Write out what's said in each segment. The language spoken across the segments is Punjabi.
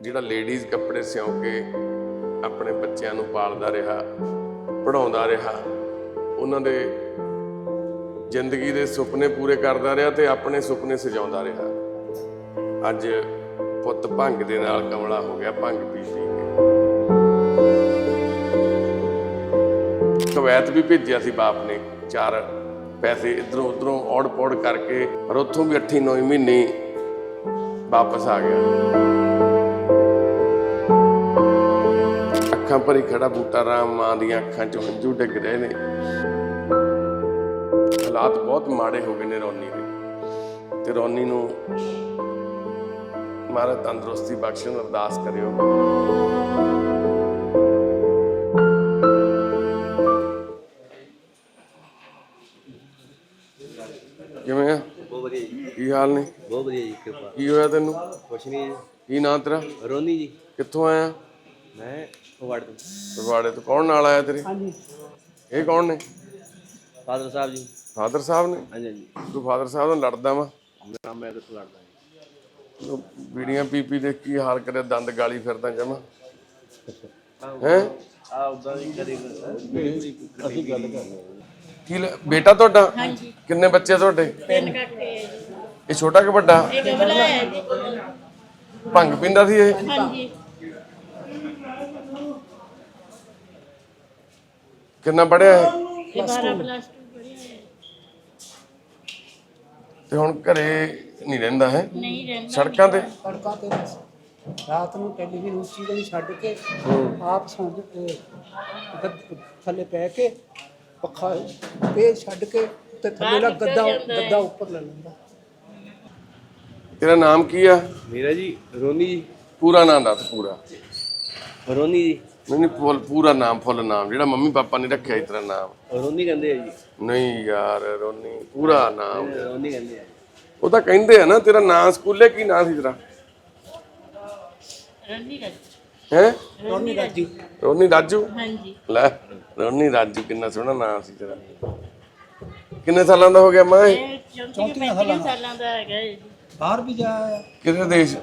ਜਿਹੜਾ ਲੇਡੀਜ਼ ਕੱਪੜੇ ਸਿਉਂ ਕੇ ਆਪਣੇ ਬੱਚਿਆਂ ਨੂੰ ਪਾਲਦਾ ਰਿਹਾ ਪੜਾਉਂਦਾ ਰਿਹਾ, ਉਹਨਾਂ ਦੇ ਜ਼ਿੰਦਗੀ ਦੇ ਸੁਪਨੇ ਪੂਰੇ ਕਰਦਾ ਰਿਹਾ ਤੇ ਆਪਣੇ ਸੁਪਨੇ ਸਜਾਉਂਦਾ ਰਿਹਾ। ਅੱਜ ਪੁੱਤ ਭੰਗ ਦੇ ਨਾਲ ਕਮਲਾ ਹੋ ਗਿਆ, ਭੰਗ ਪੀ ਪੀ ਕੇ। ਕਵੈਤ ਵੀ ਭੇਜਿਆ ਸੀ ਬਾਪ ਨੇ, ਚਾਰ ਪੈਸੇ ਇਧਰੋਂ ਉਧਰੋਂ ਔੜ ਪੌੜ ਕਰਕੇ, ਪਰ ਉੱਥੋਂ ਵੀ 8-9 ਮਹੀਨੇ ਹੀ ਵਾਪਸ ਆ ਗਿਆ। ਅੱਖਾਂ ਭਰੀ ਖੜਾ ਬੂਟਾ ਰਾਮ ਮਾਂ ਦੀਆਂ ਅੱਖਾਂ 'ਚ ਹੰਝੂ ਡਿੱਗ ਰਹੇ ਨੇ। ਹਾਲਾਤ ਬਹੁਤ ਮਾੜੇ ਹੋ ਗਏ ਨੇ ਰੋਨੀ ਦੇ। ਤੇ ਰੋਨੀ ਨੂੰ ਮਾਰਾ ਤੰਦਰੁਸਤੀ ਬਖਸ਼ਣ ਅਰਦਾਸ ਕਰਿਓ। ਵਧੀਆ ਜੀ ਕਿਰਪਾ ਕੀ ਹੋਇਆ ਤੈਨੂੰ? ਕੁਛ ਨਹੀਂ ਕੀ ਨਾਂ ਤੇਰਾ? ਜੀ ਰੋਨੀ ਜੀ। ਕਿੱਥੋਂ ਆਇਆ? ਮੈਂ ਫਗਵਾੜੇ ਤੋਂ। ਪਰਵਾੜੇ ਤੋਂ। ਕੌਣ ਨਾਲ ਆਇਆ ਤੇਰੇ? ਹਾਂਜੀ। ਇਹ ਕੌਣ ਨੇ? ਫਾਦਰ ਸਾਹਿਬ ਜੀ। ਫਾਦਰ ਸਾਹਿਬ ਨੇ? ਹਾਂਜੀ ਹਾਂਜੀ। ਤੂੰ ਫਾਦਰ ਸਾਹਿਬ ਨਾਲ ਲੜਦਾ ਵਾ? ਮੇਰਾ ਮੈਂ ਕਿੱਥੋਂ ਲੜਦਾ ਜੀ। ਬੀੜੀਆਂ ਪੀਪੀ ਦੇ ਕੀ ਹਾਲ ਕਰੇ ਦੰਦ ਗਾਲੀ ਫਿਰਦਾ ਜਮਾ। ਹੈ? ਆ ਉਦਾਂ ਦੀ ਅਸੀਂ ਗੱਲ ਕਰਨੀ ਕੀ ਲ- ਬੇਟਾ ਤੁਹਾਡਾ? ਹਾਂਜੀ। ਕਿੰਨੇ ਬੱਚੇ ਤੁਹਾਡੇ? ਤਿੰਨ ਕਾਕੇ। ਇਹ ਛੋਟਾ ਕਿ ਵੱਡਾ? ਇਹ ਗਮਲਾ ਹੈ। ਜੀ ਭੰਗ ਪਿੰਦਾ ਸੀ ਇਹ? ਹਾਂਜੀ। ਕਿੰਨਾ ਪੜਿਆ ਇਹ? ਇਹ 12 ਪਲੱਸ 2 ਪੜਿਆ ਹੈ। ਤੇ ਹੁਣ ਘਰੇ ਨਹੀਂ ਰਹਿੰਦਾ ਹੈ? ਨਹੀਂ ਰਹਿੰਦਾ। ਸੜਕਾਂ ਤੇ? ਤੜਕਾ ਤੇ ਰਾਤ ਨੂੰ ਟੈਲੀਵਿਜ਼ਨ ਉੱਚੀ ਗਲੀ ਛੱਡ ਕੇ ਆਪ ਸੌਂ ਕੇ ਥੱਲੇ ਪੈ ਕੇ ਪੱਖਾ ਤੇ ਛੱਡ ਕੇ ਤੇ ਥੱਲੇ ਦਾ ਗੱਦਾ ਗੱਦਾ ਉੱਪਰ ਲੈ ਲੈਂਦਾ। ਤੇਰਾ ਨਾਮ ਕੀ ਆ? ਮੇਰਾ ਜੀ ਰੋਨੀ ਜੀ। ਪੂਰਾ ਨਾਮ ਦੱਸ ਪੂਰਾ। ਰੋਨੀ ਜੀ। ਨਹੀਂ ਨਹੀਂ ਫੁੱਲ ਪੂਰਾ ਨਾਮ ਫੁੱਲ ਨਾਮ ਜਿਹੜਾ ਮੰਮੀ ਪਾਪਾ ਨੇ ਰੱਖਿਆ ਸੀ ਤੇਰਾ ਨਾਮ। ਰੋਨੀ ਕਹਿੰਦੇ ਆ ਜੀ। ਨਹੀਂ ਯਾਰ ਰੋਨੀ ਪੂਰਾ ਨਾਮ। ਰੋਨੀ ਕਹਿੰਦੇ ਆ ਉਹ ਤਾਂ ਕਹਿੰਦੇ ਆ ਨਾ ਤੇਰਾ ਨਾਂ ਸਕੂਲੇ ਕੀ ਨਾਂ ਸੀ ਤੇਰਾ? ਰੰਨੀ ਰਾਜ। ਹੈ? ਰੋਣੀ ਰਾਜੀ। ਰੋਨੀ ਰਾਜੂ? ਹਾਂਜੀ। ਲੈ ਰੋਨੀ ਰਾਜੂ ਕਿੰਨਾ ਸੋਹਣਾ ਨਾਮ ਸੀ ਤੇਰਾ। ਕਿੰਨੇ ਸਾਲਾਂ ਦਾ ਹੋ ਗਿਆ ਮੈਂ ਇਹ? 34 35 ਸਾਲਾਂ ਦਾ ਹੈਗਾ ਇਹ ਜੀ। ਬਾਹਰ ਵੀ ਜਾਇਆ ਕਿਹੜੇ ਦੇਸ਼?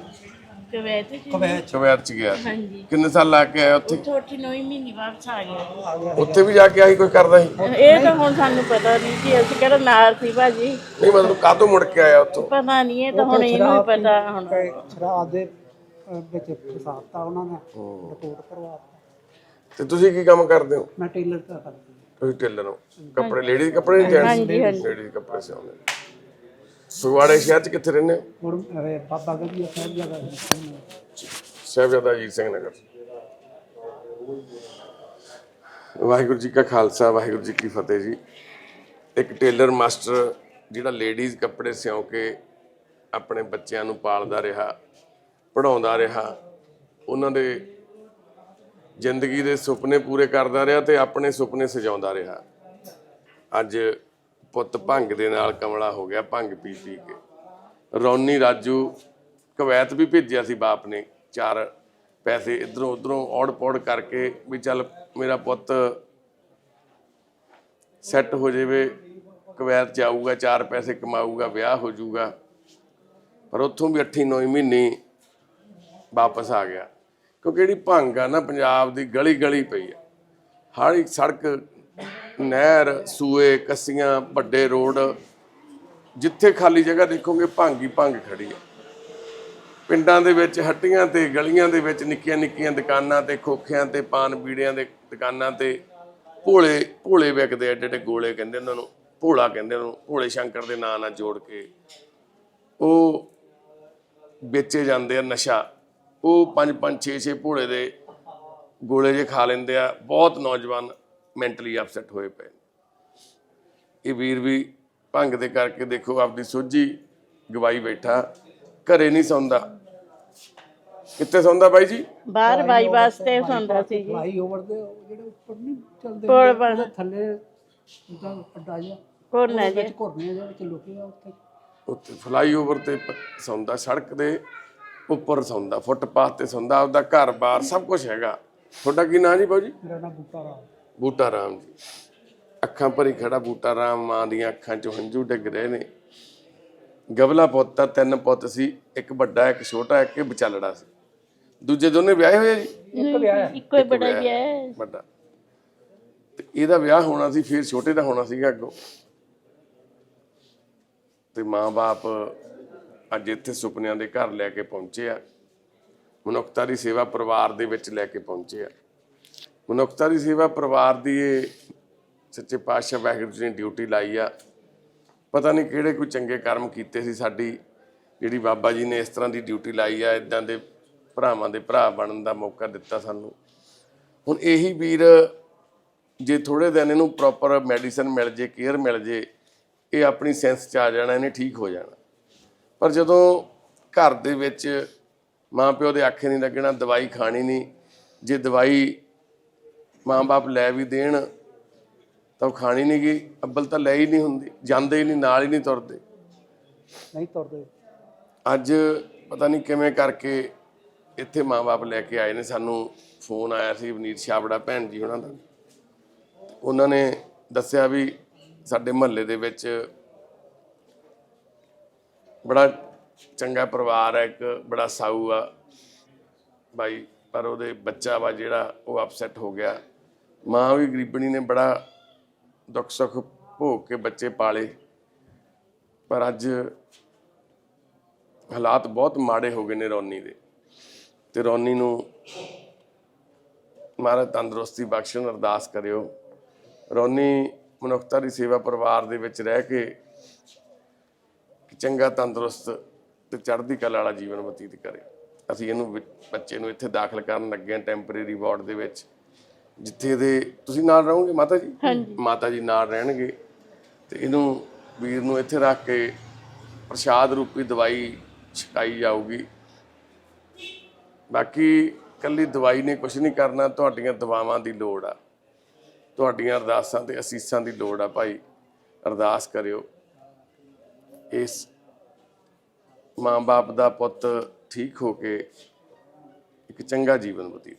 ਕਵੈਤ ਜੀ ਕਵੈਚ ਕੁਵੈਤ ਚ ਗਿਆ। ਸੀ। ਹਾਂਜੀ। ਕਿੰਨੇ ਸਾਲ ਲਾ ਕੇ ਆਇਆ ਉੱਥੇ? ਛੋਟੀ ਨੌਂ ਮਹੀਨੇ ਵਾਪਸ ਆ ਗਿਆ। ਆ ਗਿਆ ਉੱਥੇ ਵੀ ਜਾ ਕੇ ਆਹੀ ਕੋਈ ਕਰਦਾ ਸੀ? ਇਹ ਤਾਂ ਹੁਣ ਸਾਨੂੰ ਪਤਾ ਨਹੀਂ ਕਿ ਅਸੀਂ ਕਿਹੜਾ ਨਾਲ ਸੀ ਭਾਜੀ। ਨਹੀਂ ਮਤਲਬ ਕਾਹਤੋਂ ਮੁੜ ਕੇ ਆਇਆ ਉੱਥੋਂ? ਪਤਾ ਨਹੀਂ ਇਹ ਤਾਂ ਹੁਣ ਇਹਨੂੰ ਹੀ ਪਤਾ ਹੁਣ। ਤੇ ਸ਼ਰਾਬ ਦੇ ਅਹ, ਵਿੱਚ ਫਸਾਤਾ ਉਹਨਾਂ ਨੇ ਰਿਪੋਰਟ ਕਰਵਾਤਾ। ਤੇ ਤੁਸੀਂ ਕੀ ਕੰਮ ਕਰਦੇ ਹੋ? ਮੈਂ ਟੇਲਰ ਦਾ ਕਰਦਾ ਤੁਸੀਂ ਟੇਲਰ ਹੋ। ਕੱਪੜੇ ਲੇਡੀਜ਼ ਕੱਪੜੇ ਜੈਂਟਸ? ਹਾਂਜੀ, ਹਾਂਜੀ। ਲੇਡੀਜ਼ ਕੱਪੜੇ ਸਿਉਂਦੇ ਫਗਵਾੜੇ ਸ਼ਹਿਰ ਚ ਕਿੱਥੇ ਰਹਿੰਦੇ ਹੋ? ਹੁਣ ਬਾਬਾ ਗਦੀਆ ਸਾਹਿਬ ਜਗ੍ਹਾ ਸਾਹਿਬਜ਼ਾਦਾ ਅਜੀਤ ਸਿੰਘ ਨਗਰ। ਵਾਹਿਗੁਰੂ ਜੀ ਕਾ ਖਾਲਸਾ ਵਾਹਿਗੁਰੂ ਜੀ ਕੀ ਫਤਿਹ ਜੀ। ਇੱਕ ਟੇਲਰ ਮਾਸਟਰ ਜਿਹੜਾ ਲੇਡੀਜ਼ ਕੱਪੜੇ ਸਿਉਂ ਕੇ ਆਪਣੇ ਬੱਚਿਆਂ ਨੂੰ ਪਾਲਦਾ ਰਿਹਾ ਪੜਾਉਂਦਾ ਰਿਹਾ ਉਹਨਾਂ ਦੇ ਜ਼ਿੰਦਗੀ ਦੇ ਸੁਪਨੇ ਪੂਰੇ ਕਰਦਾ ਰਿਹਾ ਤੇ ਆਪਣੇ ਸੁਪਨੇ ਸਜਾਉਂਦਾ ਰਿਹਾ। ਅੱਜ ਪੁੱਤ ਭੰਗ ਦੇ ਨਾਲ ਕਮਲਾ ਹੋ ਗਿਆ, ਭੰਗ ਪੀ ਪੀ ਕੇ। ਰੌਨੀ ਰਾਜੂ ਕਵੈਤ ਵੀ ਭੇਜਿਆ ਸੀ ਬਾਪ ਨੇ, ਚਾਰ ਪੈਸੇ ਇਧਰੋਂ ਉਧਰੋਂ ਔੜ ਪੌੜ ਕਰਕੇ ਵੀ ਚੱਲ ਮੇਰਾ ਪੁੱਤ ਸੈੱਟ ਹੋ ਜਾਵੇ, ਕਵੈਤ ਜਾਊਗਾ, ਚਾਰ ਪੈਸੇ ਕਮਾਊਗਾ, ਵਿਆਹ ਹੋ ਜਾਊਗਾ। ਪਰ ਉੱਥੋਂ ਵੀ 8-9 ਮਹੀਨੇ ਹੀ ਵਾਪਸ ਆ ਗਿਆ। ਕਿਉਂਕਿ ਜਿਹੜੀ ਭੰਗ ਆ ਨਾ, ਪੰਜਾਬ ਦੀ ਗਲੀ ਗਲੀ ਪਈ ਆ। ਹਰ ਇੱਕ ਸੜਕ ਨਹਿਰ, ਸੂਏ, ਕੱਸੀਆਂ, ਵੱਡੇ ਰੋਡ, ਜਿੱਥੇ ਖਾਲੀ ਜਗ੍ਹਾ ਦੇਖੋਗੇ ਭੰਗ ਹੀ ਭੰਗ ਖੜੀ ਆ ਪਿੰਡਾਂ ਦੇ ਵਿੱਚ ਹੱਟੀਆਂ ਤੇ, ਗਲੀਆਂ ਦੇ ਵਿੱਚ ਨਿੱਕੀਆਂ ਨਿੱਕੀਆਂ ਦੁਕਾਨਾਂ ਤੇ, ਖੋਖਿਆਂ ਤੇ, ਪਾਨ ਬੀੜਿਆਂ ਦੇ ਦੁਕਾਨਾਂ ਤੇ ਭੋਲੇ ਭੋਲੇ ਵਿਕਦੇ ਐਡੇ ਐਡੇ ਗੋਲੇ ਕਹਿੰਦੇ ਉਹਨਾਂ ਨੂੰ, ਭੋਲਾ ਕਹਿੰਦੇ ਉਹਨੂੰ ਭੋਲੇ ਸ਼ੰਕਰ ਦੇ ਨਾਂ ਨਾਲ ਜੋੜ ਕੇ। ਉਹ ਵੇਚੇ ਜਾਂਦੇ ਆ ਨਸ਼ਾ। ਉਹ 5 5 6 6 ਭੋਲੇ ਦੇ ਗੋਲੇ ਜੇ ਖਾ ਲੈਂਦੇ ਆ। ਬਹੁਤ ਨੌਜਵਾਨ ਮੈਂਟਲੀ ਅਪਸੈਟ ਹੋਏ ਪਏ ਨੇ। ਇਹ ਵੀਰ ਵੀ ਭੰਗ ਦੇ ਕਰਕੇ ਦੇਖੋ ਆਪਦੀ ਸੋਝੀ ਗਵਾਈ ਬੈਠਾ ਘਰੇ ਨਹੀਂ ਸੌਂਦਾ। ਕਿੱਥੇ ਸੌਂਦਾ ਬਾਈ ਜੀ? ਬਾਹਰ ਬਾਈ ਵਾਸਤੇ ਸੌਂਦਾ ਸੀ ਜੀ। ਫਲਾਈ ਓਵਰ ਦੇ ਉਹ ਜਿਹੜੇ ਉੱਪਰ ਨਹੀਂ ਚੱਲਦੇ ਪੁਲ ਬਣ- ਉਹਦੇ ਥੱਲੇ ਉਹਦਾ ਅੱਡਾ ਜਿਹਾ। ਕੋਰਨਾ ਵਿੱਚ ਜੀ ਘੁਰਨੇ ਜਿਹੇ ਵਿੱਚ ਲੁਕੇ ਆ ਉੱਥੇ। ਉੱਤੇ ਫਲਾਈਓਵਰ ਤੇ ਪ- ਸੌਂਦਾ ਸੜਕ ਦੇ ਉੱਪਰ ਸੌਂਦਾ ਫੁੱਟਪਾਥ ਤੇ ਸੌਂਦਾ ਆਪਦਾ ਘਰ-ਬਾਰ ਸਭ ਕੁਝ ਹੈਗਾ। ਤੁਹਾਡਾ ਕੀ ਨਾਂ ਜੀ ਬਾਊ ਜੀ? ਮੇਰਾ ਨਾਮ ਬੂਟਾ ਰਾਮ। ਬੂਟਾ ਰਾਮ ਜੀ। ਅੱਖਾਂ ਭਰੀ ਖੜਾ ਬੂਟਾ ਰਾਮ ਮਾਂ ਦੀਆਂ ਅੱਖਾਂ 'ਚੋਂ ਹੰਝੂ ਡਿੱਗ ਰਹੇ ਨੇ। ਗਵਲਾ ਪੁੱਤ ਤਾਂ ਤਿੰਨ ਪੁੱਤ ਸੀ ਇੱਕ ਵੱਡਾ ਇੱਕ ਛੋਟਾ ਇੱਕ ਵਿਚਾਲੜਾ ਸੀ। ਦੂਜੇ ਦੋਨੇ ਵਿਆਹੇ ਹੋਏ ਜੀ? ਇੱਕ ਵਿਆਹ ਇੱਕੋ ਹੀ ਬੜਾ ਹੀ ਹੈ। ਵੱਡਾ। ਤੇ ਇਹਦਾ ਵਿਆਹ ਹੋਣਾ ਸੀ ਫਿਰ ਛੋਟੇ ਦਾ ਹੋਣਾ ਸੀਗਾ ਅੱਗੋਂ। ਤੇ ਮਾਂ-ਬਾਪ ਅੱਜ ਇੱਥੇ ਸੁਪਨਿਆਂ ਦੇ ਘਰ ਲੈ ਕੇ ਪਹੁੰਚੇ ਆ। ਮਨੁੱਖਤਾ ਦੀ ਸੇਵਾ ਪਰਿਵਾਰ ਦੇ ਵਿੱਚ ਲੈ ਕੇ ਪਹੁੰਚੇ ਆ। ਮਨੁੱਖਤਾ ਦੀ ਸੇਵਾ ਪਰਿਵਾਰ ਦੀ ਇਹ ਸੱਚੇ ਪਾਤਸ਼ਾਹ ਵਾਹਿਗੁਰੂ ਜੀ ਨੇ ਡਿਊਟੀ ਲਾਈ ਆ। ਪਤਾ ਨਹੀਂ ਕਿਹੜੇ ਕੋਈ ਚੰਗੇ ਕਰਮ ਕੀਤੇ ਸੀ ਸਾਡੀ, ਜਿਹੜੀ ਬਾਬਾ ਜੀ ਨੇ ਇਸ ਤਰ੍ਹਾਂ ਦੀ ਡਿਊਟੀ ਲਾਈ ਆ ਇਦਾਂ ਦੇ ਭਰਾਵਾਂ ਦੇ ਭਰਾ ਬਣਨ ਦਾ ਮੌਕਾ ਦਿੱਤਾ ਸਾਨੂੰ। ਹੁਣ ਇਹੀ ਵੀਰ, ਜੇ ਥੋੜੇ ਦਿਨ ਇਹਨੂੰ ਪ੍ਰੋਪਰ ਮੈਡੀਸਨ ਮਿਲ ਜੇ ਕੇਅਰ ਮਿਲ ਜੇ, ਇਹ ਆਪਣੀ ਸੈਂਸ ਚ ਆ ਜਾਣਾ, ਇਹਨੇ ਠੀਕ ਹੋ ਜਾਣਾ। ਪਰ ਜਦੋਂ ਘਰ ਦੇ ਵਿੱਚ ਮਾਂ ਪਿਓ ਦੇ ਆਖੇ ਨਹੀਂ ਲੱਗਣਾ, ਦਵਾਈ ਖਾਣੀ ਨਹੀਂ, ਜੇ ਦਵਾਈ ਮਾਂ-ਬਾਪ ਲੈ ਵੀ ਦੇਣ ਤਾਂ ਖਾਣੀ ਨਹੀਂ ਗਈ ਅੱਬਲ ਤਾਂ ਲੈ ਹੀ ਨਹੀਂ ਹੁੰਦੀ ਜਾਂਦੇ ਹੀ ਨਹੀਂ ਨਾਲ ਹੀ ਨਹੀਂ ਤੁਰਦੇ। ਨਹੀਂ ਤੁਰਦੇ। ਅੱਜ ਪਤਾ ਨਹੀਂ ਕਿਵੇਂ ਕਰਕੇ ਇੱਥੇ ਮਾਂ-ਬਾਪ ਲੈ ਕੇ ਆਏ ਨੇ ਸਾਨੂੰ ਫੋਨ ਆਇਆ ਸੀ ਵਨੀਤ ਛਾਬੜਾ ਭੈਣ ਜੀ ਉਹਨਾਂ ਦਾ। ਉਹਨਾਂ ਨੇ ਦੱਸਿਆ ਵੀ ਸਾਡੇ ਮਹੱਲੇ ਦੇ ਵਿੱਚ ਬੜਾ ਚੰਗਾ ਪਰਿਵਾਰ ਹੈ ਇੱਕ ਬੜਾ ਸਾਊ ਆ। ਬਾਈ ਪਰ ਉਹਦੇ ਬੱਚਾ ਵਾ ਜਿਹੜਾ ਉਹ ਅਪਸੈਟ ਹੋ ਗਿਆ। ਮਾਂ ਵੀ ਗਰੀਬਣੀ ਨੇ ਬੜਾ ਦੁੱਖ ਸੁੱਖ ਭੋਗ ਕੇ ਬੱਚੇ ਪਾਲੇ। ਪਰ ਅੱਜ ਹਾਲਾਤ ਬਹੁਤ ਮਾੜੇ ਹੋ ਗਏ ਨੇ ਰੌਨੀ ਦੇ। ਤੇ ਰੌਨੀ ਨੂੰ ਮਹਾਰਾਜ ਤੰਦਰੁਸਤੀ ਬਖਸ਼ਣ ਅਰਦਾਸ ਕਰਿਓ। ਰੌਨੀ ਮਨੁੱਖਤਾ ਦੀ ਸੇਵਾ ਪਰਿਵਾਰ ਦੇ ਵਿੱਚ ਰਹਿ ਕੇ ਚੰਗਾ, ਤੰਦਰੁਸਤ ਤੇ ਚੜ੍ਹਦੀ ਕਲਾ ਵਾਲਾ ਜੀਵਨ ਬਤੀਤ ਕਰੇ। ਅਸੀਂ ਇਹਨੂੰ ਬੱਚੇ ਨੂੰ ਇੱਥੇ ਦਾਖਲ ਕਰਨ ਲੱਗੇ ਹਾਂ ਟੈਂਪਰੇਰੀ ਵਾਰਡ ਦੇ ਵਿੱਚ। ਜਿੱਥੇ ਦੇ ਤੁਸੀਂ ਨਾਲ ਰਹੋਗੇ ਮਾਤਾ ਜੀ? ਮਾਤਾ ਜੀ ਨਾਲ ਰਹਿਣਗੇ। ਤੇ ਇਹਨੂੰ ਵੀਰ ਨੂੰ ਇੱਥੇ ਰੱਖ ਕੇ ਪ੍ਰਸ਼ਾਦ ਰੂਪੀ ਦਵਾਈ ਛਕਾਈ ਜਾਊਗੀ। ਬਾਕੀ ਕੱਲੀ ਦਵਾਈ ਨੇ ਕੁਝ ਨਹੀਂ ਕਰਨਾ ਤੁਹਾਡੀਆਂ ਦਵਾਵਾਂ ਦੀ ਲੋੜ ਆ। ਤੁਹਾਡੀਆਂ ਅਰਦਾਸਾਂ ਤੇ ਅਸੀਸਾਂ ਦੀ ਲੋੜ ਆ ਭਾਈ। ਅਰਦਾਸ ਕਰਿਓ। ਇਸ ਮਾਂ-ਬਾਪ ਦਾ ਪੁੱਤ ਠੀਕ ਹੋ ਕੇ ਇੱਕ ਚੰਗਾ ਜੀਵਨ ਬਤੀਤ